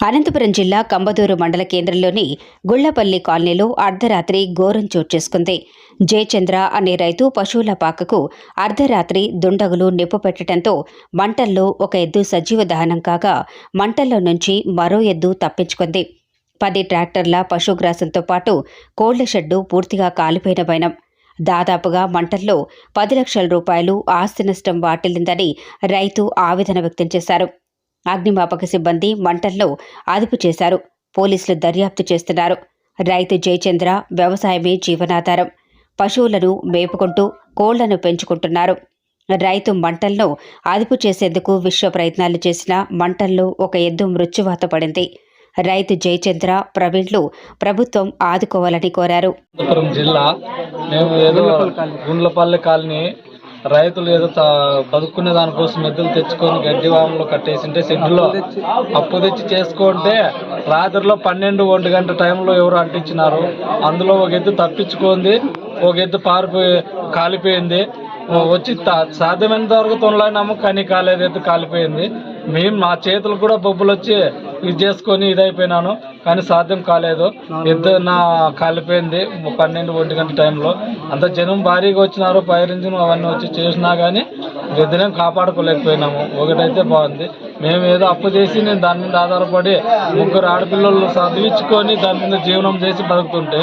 అనంతపురం జిల్లా కంబదూరు మండల కేంద్రంలోని గుళ్ళపల్లి కాలనీలో అర్ధరాత్రి ఘోరం చోటు చేసుకుంది. జయచంద్ర అనే రైతు పశువుల పాకకు అర్ధరాత్రి దుండగులు నిప్పు పెట్టడంతో మంటల్లో ఒక ఎద్దు సజీవ దహనం కాగా మంటల్లో నుంచి మరో ఎద్దు తప్పించుకుంది. పది ట్రాక్టర్ల పశుగ్రాసంతో పాటు కోళ్ళ షెడ్డు పూర్తిగా కాలిపోయిన వైనం దాదాపుగా మంటల్లో పది లక్షల రూపాయలు ఆస్తి నష్టం వాటిల్లిందని రైతు ఆవేదన వ్యక్తం చేశారు. అగ్నిమాపక సిబ్బంది మంటల్లో అదుపు చేశారు. పోలీసులు దర్యాప్తు చేస్తున్నారు. రైతు జయచంద్ర వ్యవసాయమే జీవనాధారం. పశువులను మేపుకుంటూ కోళ్ళను పెంచుకుంటున్నారు. రైతు మంటలను అదుపు చేసేందుకు విశ్వ ప్రయత్నాలు చేసిన మంటల్లో ఒక ఎద్దు మృత్యువాత పడింది. రైతు జయచంద్ర ప్రవీణ్లు ప్రభుత్వం ఆదుకోవాలని కోరారు. అనంతపురం జిల్లా మేము గుండ్లపల్లి కాలనీ రైతులు ఏదో తా- బతుకునే దానికోసం ఎద్దులు తెచ్చుకొని గడ్డి వాములు కట్టేసింటే షెడ్లో అప్పు తెచ్చి చేసుకుంటే రాత్రిలో పన్నెండు ఒంటి గంట టైంలో ఎవరు అంటించినారు? అందులో ఒక ఎద్దు తప్పించుకుంది ఒక ఎద్దు పారిపోయి కాలిపోయింది. వచ్చి సాధ్యమైనంత వరకు తొనలాడినాము కానీ కాలేదు ఎద్దు కాలిపోయింది. మేము మా చేతులు కూడా బొబ్బులు వచ్చి ఇది చేసుకొని ఇదైపోయినాను. కానీ సాధ్యం కాలేదు. ఎద్దు నా కాలిపోయింది. పన్నెండు ఒంటి గంట టైంలో. అంత జనం భారీగా వచ్చినారు ఫైర్ ఇంజిన్ అవన్నీ వచ్చి చేసినా కానీ ఎద్దునేం కాపాడుకోలేకపోయినాము. ఒకటైతే బాగుంది. మేము ఏదో అప్పు చేసి నేను దాని మీద ఆధారపడి ముగ్గురు ఆడపిల్లలు చదివించుకొని దాని మీద జీవనం చేసి బతుకుతుంటే